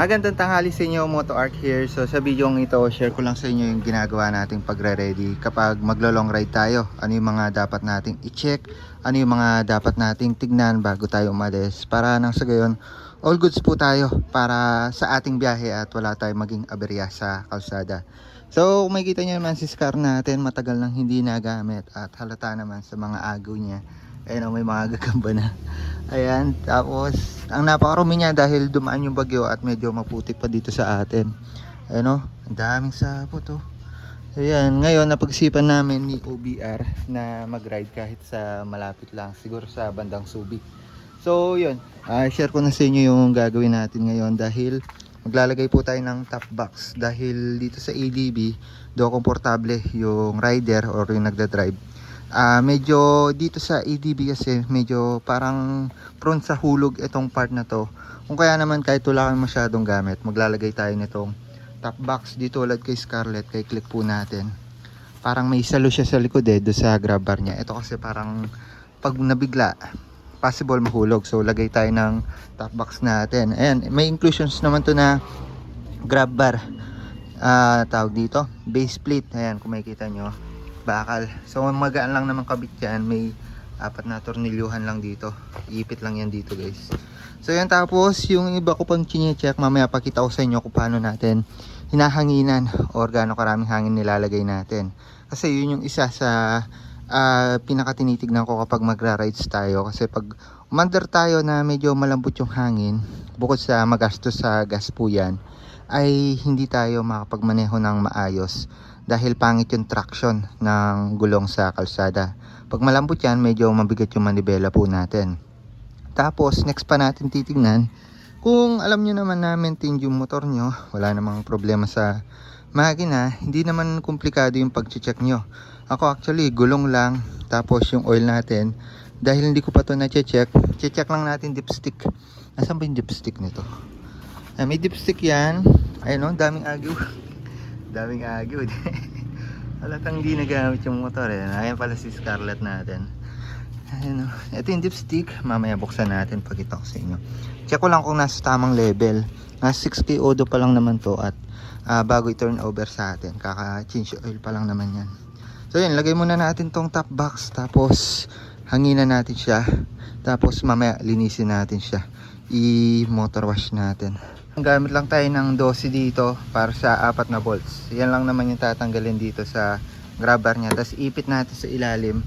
Magandang tanghali sa inyo, Moto Art here. So sa video ito, share ko lang sa inyo yung ginagawa nating pagre-ready kapag maglo-long ride tayo. Ano yung mga dapat nating i-check, ano yung mga dapat nating tignan bago tayo umalis. Para nang sa gayon, all goods po tayo para sa ating biyahe at wala tayong maging aberya sa kalsada. So kung makikita nyo naman si Scar natin, matagal nang hindi nagamit at halata naman sa mga agaw niya. Ayun oh, may mga gagamba na. Ayan, tapos ang napakarumi niya dahil dumaan yung bagyo at medyo maputik pa dito sa atin. Ayun oh, ang daming sapot oh. Ayan, ngayon napagsipan namin ni OBR na mag-ride kahit sa malapit lang, siguro sa bandang Subic. So yun, ah, share ko na sa inyo yung gagawin natin ngayon dahil maglalagay po tayo ng top box dahil dito sa ADB do komportable yung rider or yung nagda-drive Ah, medyo dito sa ADB kasi medyo parang prone sa hulog itong part na to. Kung kaya naman kahit wala kang masyadong gamit, maglalagay tayo nitong top box dito ulit kay Scarlett, kay click po natin. Parang may salo siya sa likod eh, do sa grab bar niya. Ito kasi parang pag nabigla, possible mahulog. So lagay tayo ng top box natin. Ayan, may inclusions naman to na grab bar. Ah, tawag dito, base plate. Ayan, kung makikita nyo bakal. So magaan lang naman kabit yan. May apat na tornilyuhan lang dito. Iipit lang yan dito guys. So yan tapos yung iba ko pang chinecheck mamaya pakita ko sa inyo kung paano natin hinahanginan or gaano karaming hangin nilalagay natin. Kasi yun yung isa sa ah, pinakatinitignan ko kapag magra-rides tayo. Kasi pag umandar tayo na medyo malambot yung hangin, bukod sa magastos sa gas po yan, ay hindi tayo makapagmaneho ng maayos dahil pangit yung traction ng gulong sa kalsada. Pag malambot yan, medyo mabigat yung manibela po natin. Tapos, next pa natin titignan, kung alam nyo naman na maintain yung motor nyo, wala namang problema sa makina, hindi naman komplikado yung pag-check nyo. Ako actually, gulong lang, tapos yung oil natin, dahil hindi ko pa to na-check, check lang natin dipstick. Nasaan ba yung dipstick nito? Ay, may dipstick yan. Ayun o, daming agyo. Daming agyo. Halatang hindi nagamit yung motor eh. Ayan pala si Scarlett natin. Ayun o. Ito yung dipstick. Mamaya buksan natin. Pakita ko sa inyo. Check ko lang kung nasa tamang level. Nasa 6K odo pa lang naman to at ah, bago i-turn over sa atin. Kaka-change oil pa lang naman yan. So yun, lagay muna natin tong top box. Tapos hanginan natin siya. Tapos mamaya linisin natin siya. I-motor wash natin. Ang gamit lang tayo ng 12 dito para sa apat na bolts. Yan lang naman yung tatanggalin dito sa grabber niya. Tapos ipit natin sa ilalim.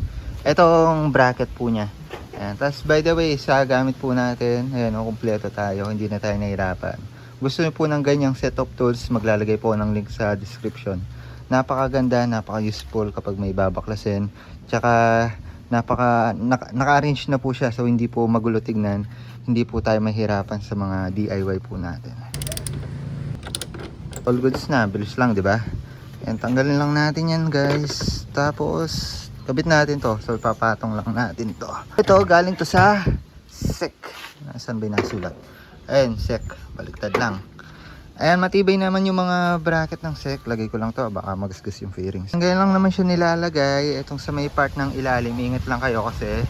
Itong bracket po niya. Ayan. Tapos by the way, sa gamit po natin, ayan, oh, kumpleto tayo. Hindi na tayo nahirapan. Gusto niyo po ng ganyang set of tools, maglalagay po ng link sa description. Napakaganda, napaka-useful kapag may babaklasin. Tsaka napaka naka, naka-arrange na po siya so hindi po magulo tignan. Hindi po tayo mahirapan sa mga DIY po natin. All goods na, bilis lang, 'di ba? Yan, tanggalin lang natin 'yan, guys. Tapos kabit natin 'to. So papatong lang natin 'to. Ito galing to sa sec. Nasaan ba yung nasulat? Ayun, sec. Baliktad lang. Ayan, matibay naman yung mga bracket ng sec. Lagay ko lang to, baka magasgas yung fairings. Ngayon lang naman siya nilalagay. Itong sa may part ng ilalim, ingat lang kayo kasi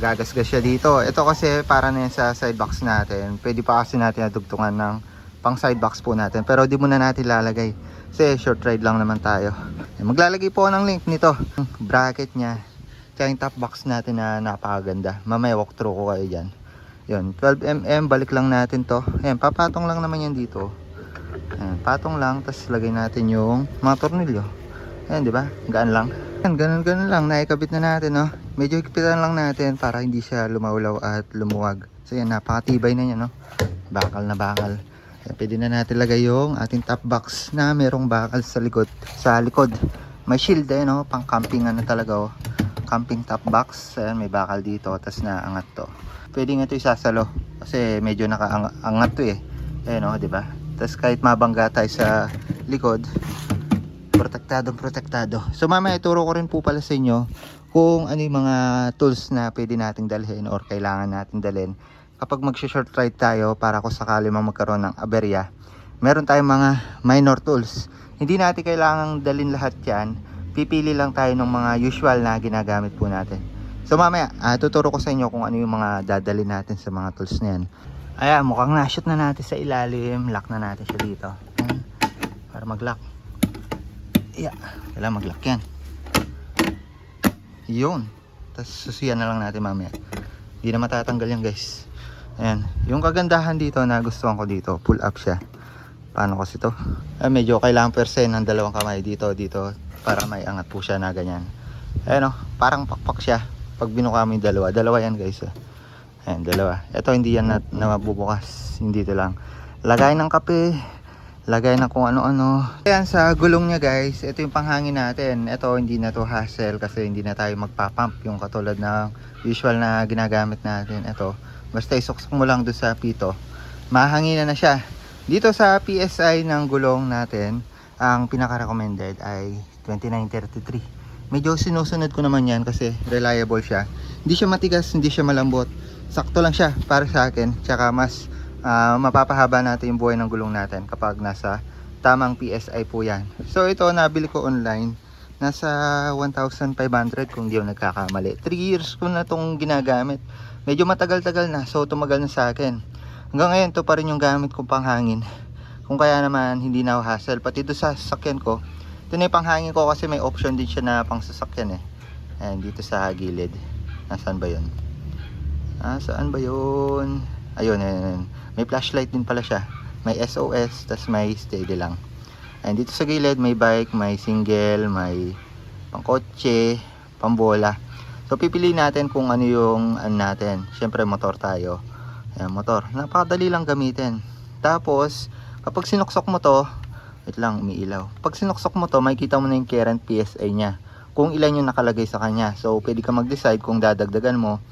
gagasgas siya dito. Ito kasi para na sa side box natin. Pwede pa kasi natin nadugtungan ng pang side box po natin. Pero di muna natin lalagay. Kasi short ride lang naman tayo. Maglalagay po ng link nito. Bracket niya. Tsaka yung top box natin na napakaganda. Mamaya walkthrough ko kayo dyan. Yun, 12mm, balik lang natin to. Ayan, papatong lang naman yan dito. Ayan, patong lang, tapos lagay natin yung mga tornilyo. Ayan, di ba? Gaan lang. Ayan, ganun ganun lang, naikabit na natin, no? Medyo higpitan lang natin para hindi siya lumawlaw at lumuwag. So yan, napakatibay na niya, no? Bakal na bakal. Ayan, pwede na natin lagay yung ating top box na merong bakal sa likod. Sa likod. May shield, eh, no? Pang camping ano talaga, oh. Camping top box. Ayan, may bakal dito, tapos naangat to. Pwede nga ito isasalo. Kasi medyo nakaangat to, eh. Ayan, oh, di ba? Tapos kahit mabangga tayo sa likod, protektadong protektado. So mamaya ituro ko rin po pala sa inyo kung ano yung mga tools na pwede nating dalhin or kailangan nating dalhin kapag mag-short ride tayo para kung sakali mang magkaroon ng aberya. Meron tayong mga minor tools. Hindi natin kailangang dalhin lahat yan. Pipili lang tayo ng mga usual na ginagamit po natin. So mamaya, ah, tuturo ko sa inyo kung ano yung mga dadalhin natin sa mga tools na yan. Ayan, mukhang na-shoot na natin sa ilalim. Lock na natin siya dito. Ayan. Para mag-lock. Yeah. Kailangan mag-lock yan. Yun. Tapos susiyan na lang natin mamaya. Hindi na matatanggal yan guys. Ayan. Yung kagandahan dito na gustuhan ko dito, pull up siya. Paano kasi to? Ah, medyo kailangan persen ng dalawang kamay dito, dito. Para may angat po siya na ganyan. Ayan o, parang pakpak siya. Pag binuka mo yung dalawa. Dalawa yan guys. eh. Ayan, dalawa. Ito hindi yan na, na mabubukas. Hindi ito lang. Lagay ng kape. Lagay na kung ano-ano. Ayan, sa gulong niya guys, ito yung panghangin natin. Ito hindi na to hassle kasi hindi na tayo magpapump yung katulad ng usual na ginagamit natin. Ito, basta isuksok mo lang doon sa pito. Mahanginan na siya. Dito sa PSI ng gulong natin, ang pinaka-recommended ay 2933. Medyo sinusunod ko naman yan kasi reliable siya. Hindi siya matigas, hindi siya malambot. Sakto lang siya para sa akin. Tsaka mas ah, mapapahaba natin yung buhay ng gulong natin kapag nasa tamang PSI po yan. So ito nabili ko online. Nasa 1,500 kung di ako nagkakamali. 3 years ko na itong ginagamit. Medyo matagal-tagal na. So tumagal na sa akin. Hanggang ngayon to pa rin yung gamit kong panghangin. Kung kaya naman hindi na hassle. Pati doon sa sasakyan ko. Ito na yung panghangin ko kasi may option din siya na pang sasakyan eh. Ayan, dito sa gilid. Nasaan ba yun? Ah, saan ba yun? Ayun, ayun, ayun. May flashlight din pala siya. May SOS, tas may steady lang. And dito sa gilid, may bike, may single, may pangkotse, pambola. So, pipili natin kung ano yung ano natin. Siyempre, motor tayo. Ayan, motor. Napakadali lang gamitin. Tapos, kapag sinuksok mo to, wait lang, umiilaw. Pag sinuksok mo to, makikita mo na yung current PSA niya. Kung ilan yung nakalagay sa kanya. So, pwede ka mag-decide kung dadagdagan mo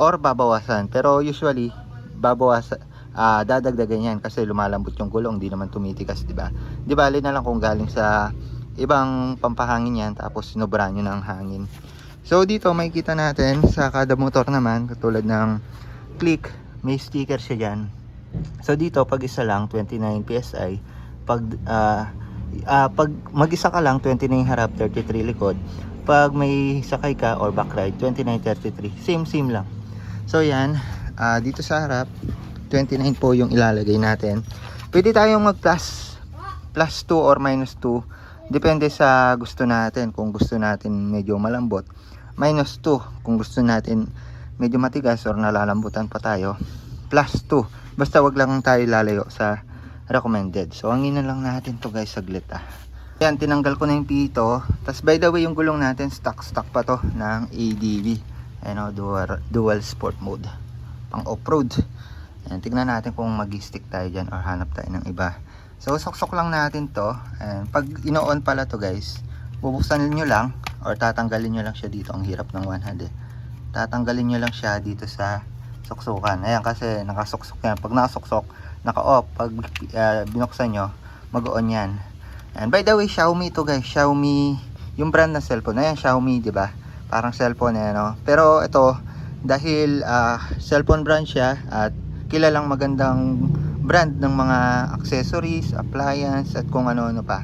or babawasan. Pero usually, babawasan, ah dadagdagan yan kasi lumalambot yung gulong, di naman tumitikas, di ba? Di bali na lang kung galing sa ibang pampahangin yan tapos sinubran nyo ng hangin. So dito makikita natin sa kada motor naman katulad ng click, may sticker siya dyan. So dito pag isa lang 29 PSI, pag ah, ah, pag mag-isa ka lang 29 harap, 33 likod. Pag may sakay ka or back ride 29 33. Same same lang. So yan, ah, dito sa harap 29 po yung ilalagay natin. Pwede tayong mag plus plus 2 or minus 2 depende sa gusto natin. Kung gusto natin medyo malambot, minus 2 kung gusto natin medyo matigas or nalalambutan pa tayo plus 2 basta wag lang tayo lalayo sa recommended. So hanginan lang natin to guys saglit ah. Yan tinanggal ko na yung pito. Tas by the way yung gulong natin stock stock pa to ng ADV ano dual, dual sport mode. Pang off-road. Ayan, tignan natin kung mag-stick tayo dyan or hanap tayo ng iba. So soksok lang natin to. Ayan, pag ino-on pala to guys bubuksan nyo lang or tatanggalin nyo lang siya dito. Ang hirap ng one hand eh. Tatanggalin nyo lang siya dito sa suksukan ayan kasi nakasuksok yan. Pag nakasuksok naka off pag uh, binuksan nyo mag on yan. And by the way Xiaomi to guys. Xiaomi yung brand ng cellphone. Ayan Xiaomi di ba parang cellphone eh no? Pero ito dahil ah, cellphone brand siya at kilalang magandang brand ng mga accessories appliance at kung ano-ano pa.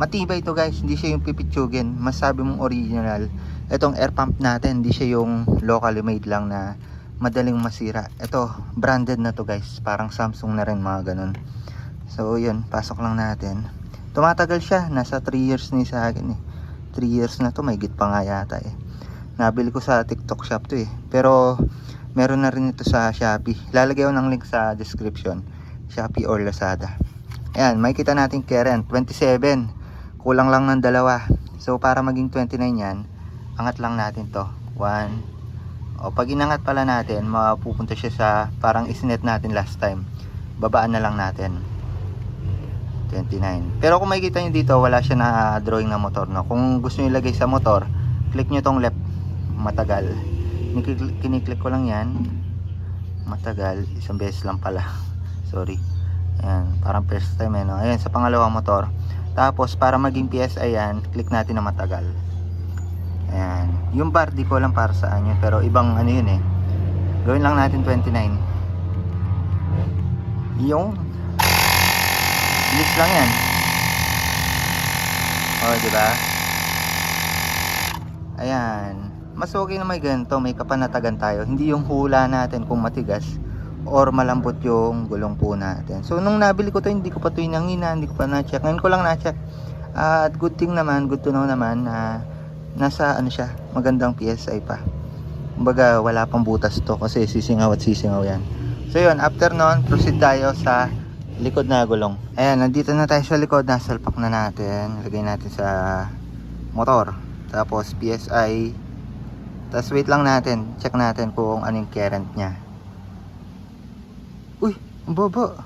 Matibay ito guys. Hindi siya yung pipitsugin. Masabi mong original. Itong air pump natin hindi siya yung locally made lang na madaling masira. Ito branded na to guys. Parang Samsung na rin mga ganun. So yun. Pasok lang natin. Tumatagal siya. Nasa 3 years ni sa akin eh. 3 years na to. May git pa nga yata eh nabili ko sa tiktok shop to eh. Pero meron na rin ito sa Shopee. Lalagay ko ng link sa description. Shopee or Lazada. Ayan makikita natin Karen 27 kulang lang ng dalawa. So para maging 29 yan angat lang natin to. 1 o pag inangat pala natin mapupunta siya sa parang isinet natin last time. Babaan na lang natin. 29 pero kung makikita nyo dito wala siya na drawing na motor no? kung gusto nyo ilagay sa motor click nyo tong left matagal Kiniklik- kiniklik ko lang yan matagal isang beses lang pala sorry ayan parang first time eh no? ayan sa pangalawang motor tapos para maging PSI yan, click natin na matagal. Ayan. Yung bar di ko lang para saan yun, pero ibang ano yun eh. Gawin lang natin 29. Yung bilis lang yan. Oh, di ba? Ayan. Mas okay na may ganito, may kapanatagan tayo. Hindi yung hula natin kung matigas or malambot yung gulong po natin. So nung nabili ko to hindi ko pa to inangina, hindi ko pa na-check. Ngayon ko lang na-check. At good thing naman, good to know naman na nasa ano siya, magandang PSI pa. Kumbaga wala pang butas to kasi sisingaw at sisingaw yan. So yun, after nun, proceed tayo sa likod na gulong. Ayan, nandito na tayo sa likod, nasalpak na natin. Lagay natin sa motor. Tapos PSI. Tapos wait lang natin, check natin kung anong current niya. Uy, ang baba.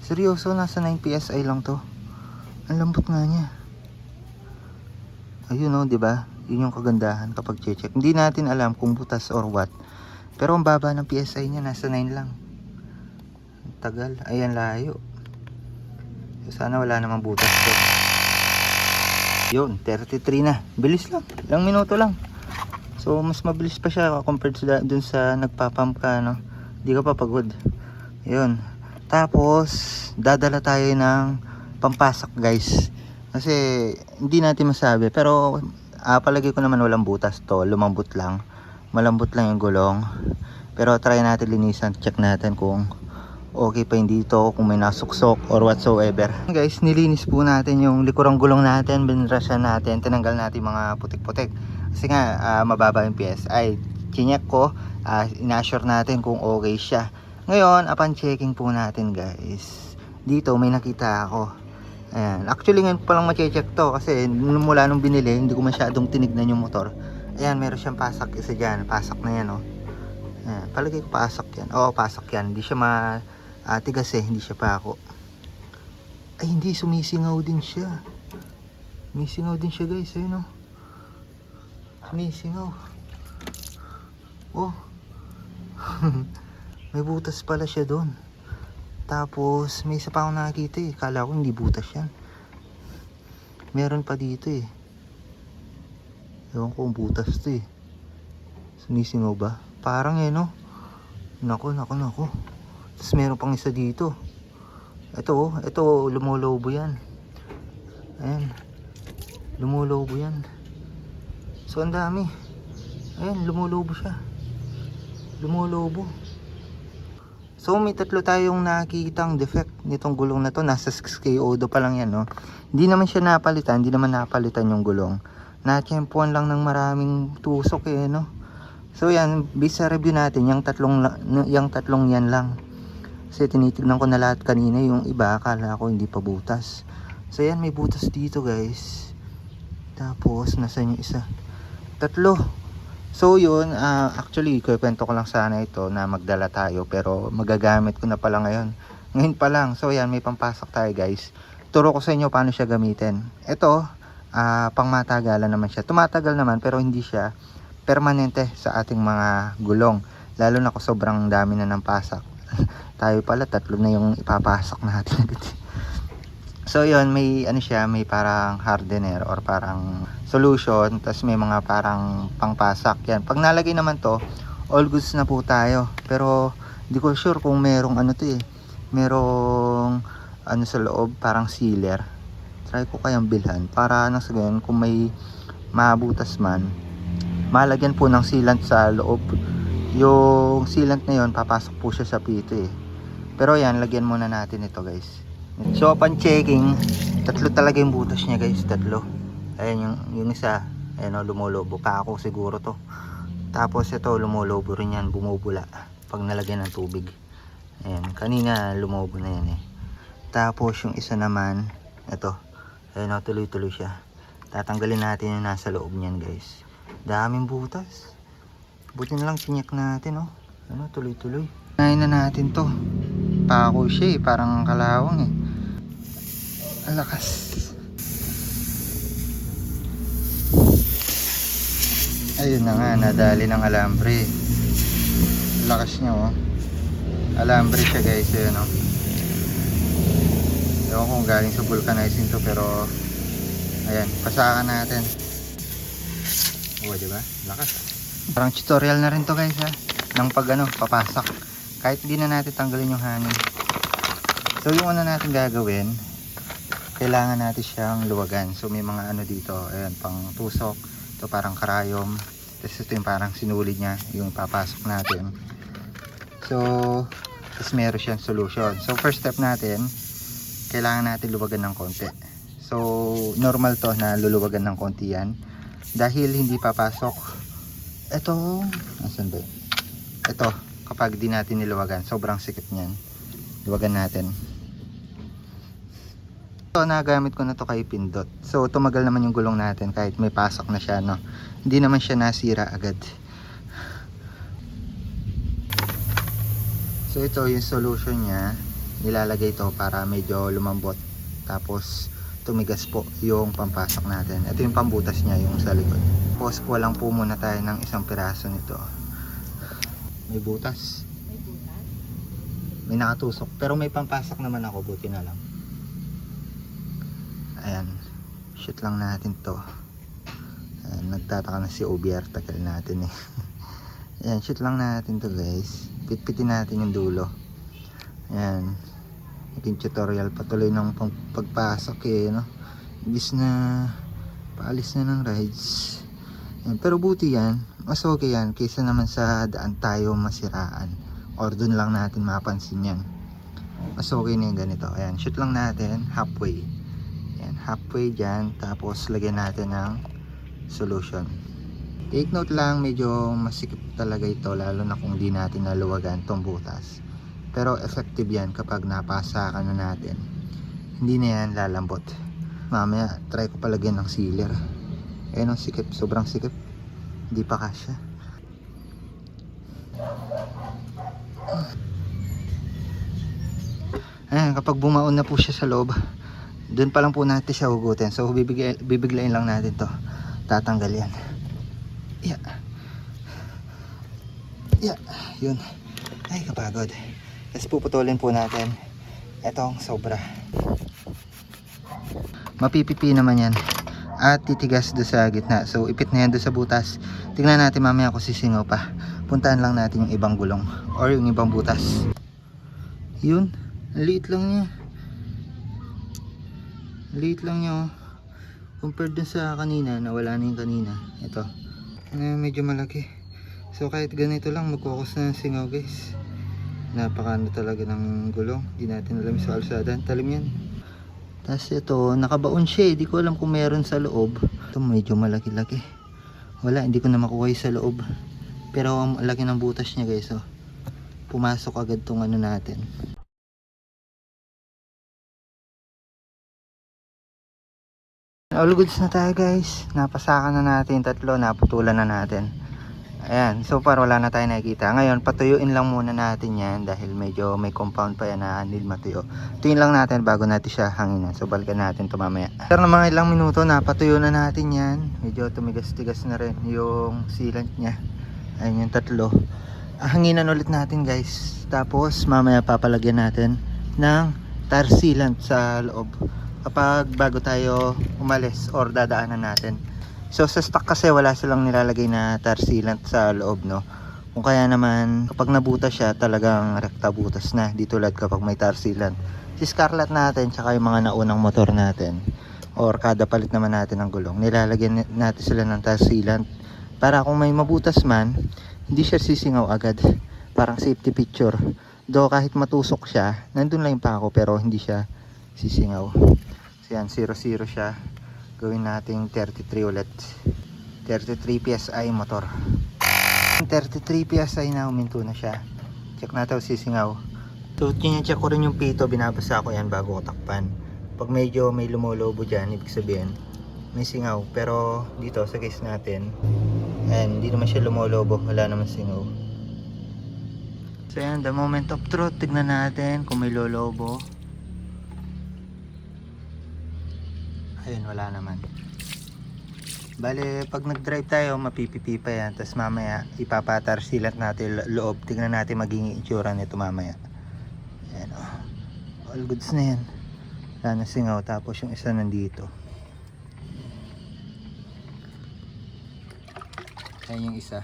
Seryoso, nasa 9 PSI lang to. Ang lambot nga niya. Ayun oh, 'di ba? Yun yung kagandahan kapag check. Hindi natin alam kung butas or what. Pero ang baba ng PSI niya nasa 9 lang. Ang tagal. Ayan layo. Sana wala namang butas to. Yun, 33 na. Bilis lang. Ilang minuto lang. So, mas mabilis pa siya compared sa dun sa nagpapump ka, no? Hindi ka papagod. Yun. Tapos, dadala tayo ng pampasak, guys. Kasi, hindi natin masabi. Pero, ah, palagay ko naman walang butas to. Lumambot lang. Malambot lang yung gulong. Pero, try natin linisan. Check natin kung okay pa hindi ito kung may nasuksok or whatsoever. Guys, nilinis po natin yung likurang gulong natin, binrasyan natin, tinanggal natin yung mga putik-putik. Kasi nga, ah, mababa yung PSI. Chinek ko, uh, inassure natin kung okay siya. Ngayon, upon checking po natin guys, dito may nakita ako. Ayan. Actually ngayon pa lang ma-check to kasi mula nung binili, hindi ko masyadong tinignan yung motor. Ayan, meron siyang pasak isa dyan. Pasak na yan, oh. Ayan, palagay ko pasak yan. Oo, pasak yan. Hindi siya ma ah, tigas eh, hindi siya pa ako. Ay, hindi, sumisingaw din siya. Sumisingaw din siya guys, ayun oh. Sumisingaw. Oh. may butas pala siya doon. Tapos, may isa pa akong nakakita eh. Kala ko hindi butas yan. Meron pa dito eh. Ewan ko kung butas to eh. Sumisingaw ba? Parang eh no. Nako, nako, nako. Tapos meron pang isa dito. Ito oh, ito oh, lumolobo yan. Ayan. Lumolobo yan. So ang dami. Ayan, lumolobo siya. Lumolobo. So may tatlo tayong nakikitang defect nitong gulong na to. Nasa 6K Odo pa lang yan no. Hindi naman siya napalitan, hindi naman napalitan yung gulong. Natsyempuan lang ng maraming tusok eh no. So yan, based review natin, yung tatlong, yung tatlong yan lang. Kasi tinitignan ko na lahat kanina, yung iba, akala ko hindi pa butas. So yan, may butas dito guys. Tapos, nasan yung isa? Tatlo. So yun, ah, actually, kwento ko lang sana ito na magdala tayo. Pero magagamit ko na pala ngayon. Ngayon pa lang. So yan, may pampasak tayo guys. Turo ko sa inyo paano siya gamitin. Ito, ah, pangmatagalan naman siya. Tumatagal naman pero hindi siya permanente sa ating mga gulong. Lalo na kung sobrang dami na ng pasak. Tayo pala, tatlo na yung ipapasak natin. so yun, may ano siya, may parang hardener or parang solution. Tapos may mga parang pangpasak yan. Pag nalagay naman to, all goods na po tayo. Pero hindi ko sure kung merong ano to eh. Merong ano sa loob, parang sealer. Try ko kayang bilhan para nang sa ganyan, kung may mabutas man, malagyan po ng sealant sa loob yung sealant na yon papasok po siya sa pito eh pero yan lagyan muna natin ito guys so upon checking tatlo talaga yung butas niya guys. Tatlo. Ayan yung, yung isa. Ayan o lumulobo pa ako siguro to. Tapos ito lumulobo rin yan. Bumubula pag nalagyan ng tubig. Ayan kanina lumobo na yan eh. Tapos yung isa naman ito. Ayan o tuloy tuloy siya. Tatanggalin natin yung nasa loob niyan guys. Daming butas. Buti na lang sinyak natin oh. Ano tuloy tuloy Kinain na natin to. Pako siya eh. Parang kalawang eh ang lakas ayun na nga nadali ng alambre lakas niya oh alambre siya guys ayun oh ewan ko kung galing sa vulcanizing to pero ayan pasakan natin Oo, di ba? Lakas. Parang tutorial na rin to guys ha. Ng pag ano, papasak. Kahit di na natin tanggalin yung hangin. So yung una natin gagawin, kailangan natin siyang luwagan. So may mga ano dito, ayan, pang tusok. Ito parang karayom. Tapos ito yung parang sinulid niya, yung papasok natin. So, is meron siyang solution. So, first step natin, kailangan natin luwagan ng konti. So, normal to na luluwagan ng konti yan. Dahil hindi papasok. Ito, asan ba? Ito, kapag di natin niluwagan, sobrang sikip niyan. Luwagan natin. So, nagamit ko na to kay Pindot. So, tumagal naman yung gulong natin kahit may pasok na siya, no? Hindi naman siya nasira agad. So, ito yung solution niya. Nilalagay to para medyo lumambot. Tapos, tumigas po yung pampasok natin. Ito yung pambutas niya, yung sa likod. Tapos, walang po muna tayo ng isang piraso nito. May butas. May butas. May nakatusok. Pero may pampasok naman ako, buti na lang. Ayan. Shoot lang natin to. Ayan, nagtataka na si OBR. Tagal natin eh. Ayan, shoot lang natin to guys. Pitpitin natin yung dulo. Ayan. Naging tutorial patuloy ng pagpasok eh, no? Ibis na paalis na ng rides. Ayan, pero buti yan. Mas okay yan kaysa naman sa daan tayo masiraan. Or dun lang natin mapansin yan. Mas okay na yung ganito. Ayan, shoot lang natin halfway. Ayan, halfway dyan. Tapos lagyan natin ng solution. Take note lang, medyo masikip talaga ito lalo na kung di natin naluwagan tong butas. Pero effective yan kapag napasa ka na natin. Hindi na yan lalambot. Mamaya, try ko palagyan ng sealer. Ayan ang sikip, sobrang sikip. Hindi pa kasya. Ayan, kapag bumaon na po siya sa loob, doon pa lang po natin siya hugutin. So, bibigay, bibiglayin lang natin to. Tatanggal yan. Yeah. Yeah, yun. Ay, kapagod. Tapos puputulin po natin. Etong sobra. Mapipipi naman yan. At titigas doon sa gitna. So, ipit na yan doon sa butas. Tingnan natin mamaya kung sisingaw pa. Puntahan lang natin yung ibang gulong. Or yung ibang butas. Yun. Liit lang niya. Liit lang niya oh. Compared dun sa kanina, na wala na yung kanina. Ito. Eh, medyo malaki. So kahit ganito lang, magkukos na ng singaw guys. Napakano talaga ng gulong. Hindi natin alam sa alsada. Ang Talim yan. Tapos ito, nakabaon siya eh. Di ko alam kung meron sa loob. Ito medyo malaki-laki. Wala, hindi ko na makuha sa loob. Pero ang laki ng butas niya guys. Oh. Pumasok agad tong ano natin. All goods na tayo guys. Napasakan na natin tatlo, naputulan na natin. Ayan, so far wala na tayo nakikita. Ngayon, patuyuin lang muna natin yan dahil medyo may compound pa yan na need matuyo. Tuyuin lang natin bago natin siya hanginan. So balikan natin ito mamaya. Pero ng mga ilang minuto, napatuyo na natin yan. Medyo tumigas-tigas na rin yung sealant niya. Ayan yung tatlo. Hanginan ulit natin guys. Tapos mamaya papalagyan natin ng tar sealant sa loob kapag bago tayo umalis or dadaanan natin. So sa stock kasi wala silang nilalagay na tar sealant sa loob no. Kung kaya naman kapag nabutas siya talagang rekta butas na. Di tulad kapag may tar sealant. Si Scarlett natin tsaka yung mga naunang motor natin or kada palit naman natin ng gulong. Nilalagyan ni- natin sila ng tar sealant para kung may mabutas man hindi siya sisingaw agad. Parang safety picture. Do kahit matusok siya, nandun lang yung pako pero hindi siya sisingaw. So yan, 0-0 siya. Gawin nating 33 ulit. 33 PSI motor. 33 PSI na huminto na siya. Check natin sisingaw. So, check ko rin yung pito. Binabasa ko yan bago ko takpan. Pag medyo may lumolobo dyan, ibig sabihin, may singaw. Pero dito sa case natin, and hindi naman siya lumolobo. Wala naman singaw. So yan, the moment of truth. Tignan natin kung may lolobo. Ayun, wala naman. Bale, pag nag-drive tayo, mapipipi pa yan. Tapos mamaya, ipapatar silat natin lo- loob. Tingnan natin maging itsura nito mamaya. Ayan, oh. All goods na yan. Wala na singaw. Tapos yung isa nandito. Ayan yung isa.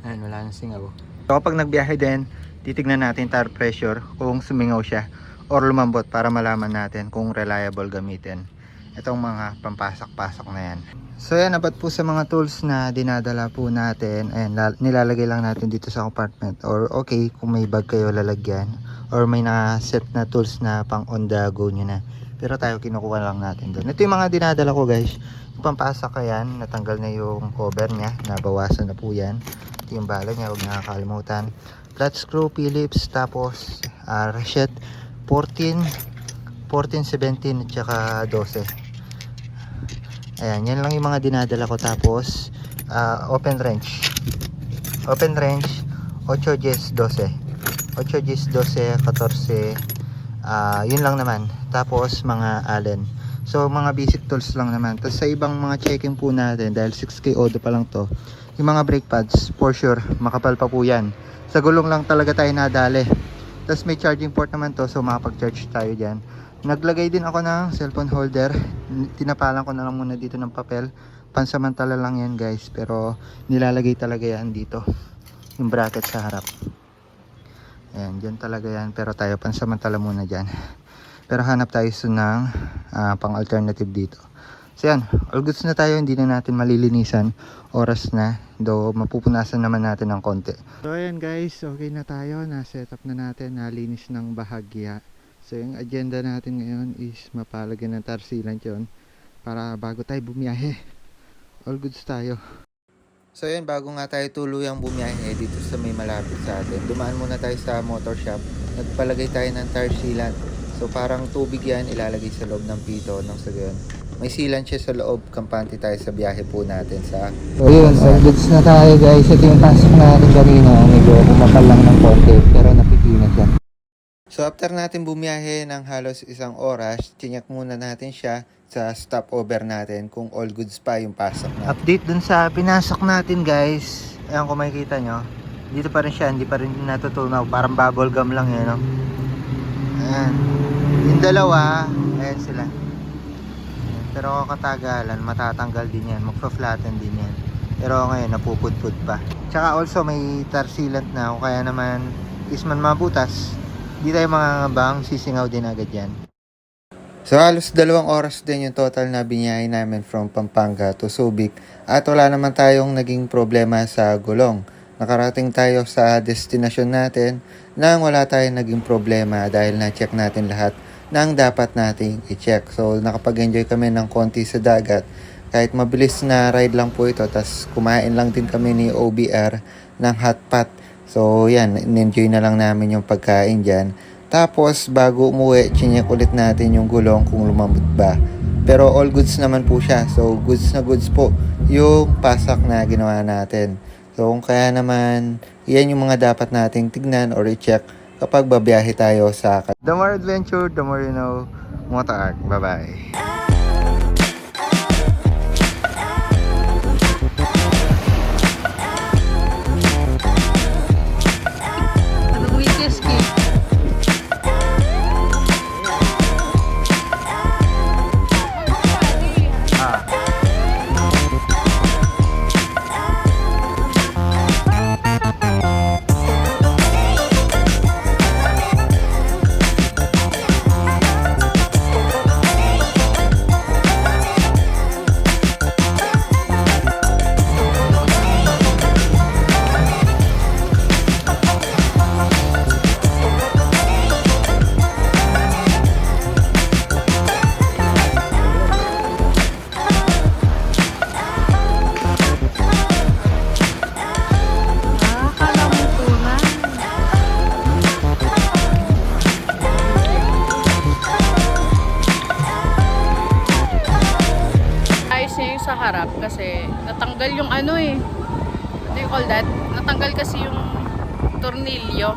Ayan, wala na singaw. So kapag nagbiyahe din, titignan natin tire pressure kung sumingaw siya or lumambot para malaman natin kung reliable gamitin. itong mga pampasak-pasok na yan. So yan, apat po sa mga tools na dinadala po natin. Ayan, lal- nilalagay lang natin dito sa compartment. Or okay, kung may bag kayo lalagyan. Or may na-set na tools na pang on the go nyo na. Pero tayo kinukuha lang natin doon. Ito yung mga dinadala ko guys. Yung pampasak ka yan, natanggal na yung cover niya. Nabawasan na po yan. Ito yung bala niya, huwag nakakalimutan. Flat screw, Phillips, tapos uh, rachet 14, 14, 17, at saka 12. Ayan, yan lang yung mga dinadala ko. Tapos, ah, open wrench. Open wrench, 8 Gs 12. 8 Gs 12, 14. ah yun lang naman. Tapos, mga allen. So, mga basic tools lang naman. Tapos, sa ibang mga checking po natin, dahil 6K odo pa lang to, yung mga brake pads, for sure, makapal pa po yan. Sa gulong lang talaga tayo nadali. Tapos, may charging port naman to, so makapag-charge tayo dyan. Naglagay din ako ng cellphone holder. Tinapalan ko na lang muna dito ng papel. Pansamantala lang yan guys. Pero nilalagay talaga yan dito. Yung bracket sa harap. Ayan, dyan talaga yan. Pero tayo pansamantala muna dyan. Pero hanap tayo so ng ah, pang alternative dito. So yan, all goods na tayo. Hindi na natin malilinisan. Oras na. Do mapupunasan naman natin ng konti. So ayan guys, okay na tayo. Na-set up na natin. Nalinis ng bahagya. So yung agenda natin ngayon is mapalagyan ng tar sealant yun para bago tayo bumiyahe. All goods tayo. So yun, bago nga tayo tuluyang bumiyahe dito sa may malapit sa atin, dumaan muna tayo sa motor shop. Nagpalagay tayo ng tar sealant. So parang tubig yan ilalagay sa loob ng pito ng sa gayon. May sealant siya sa loob, kampante tayo sa biyahe po natin sa... So yun, all goods na tayo guys. Ito yung pasok natin kanina. Medyo kumapal lang ng konti pero napipinas yan. So after natin bumiyahe ng halos isang oras, chinek muna natin siya sa stopover natin kung all goods pa yung pasok na. Update dun sa pinasok natin guys. Ayan kung makikita nyo. Dito pa rin siya, hindi pa rin natutunaw. Parang bubble gum lang yun. No? Ayan. Yung dalawa, ayan sila. Pero katagalan, matatanggal din yan. Magpa-flatten din yan. Pero ngayon, napupudpud pa. Tsaka also, may tar sealant na. O kaya naman, is man mabutas. Di tayo mangangabang, sisingaw din agad yan. So halos dalawang oras din yung total na binyahe namin from Pampanga to Subic at wala naman tayong naging problema sa gulong. Nakarating tayo sa destination natin nang wala tayong naging problema dahil na-check natin lahat ng dapat nating i-check. So nakapag-enjoy kami ng konti sa dagat kahit mabilis na ride lang po ito tas kumain lang din kami ni OBR ng hot pot So, yan, in-enjoy na lang namin yung pagkain dyan. Tapos, bago umuwi, chinek ulit natin yung gulong kung lumambot ba. Pero all goods naman po siya. So, goods na goods po yung pasak na ginawa natin. So, kung kaya naman, yan yung mga dapat nating tignan or i-check kapag babiyahe tayo sa... The more adventure, the more you know. Arc. Bye-bye. Natanggal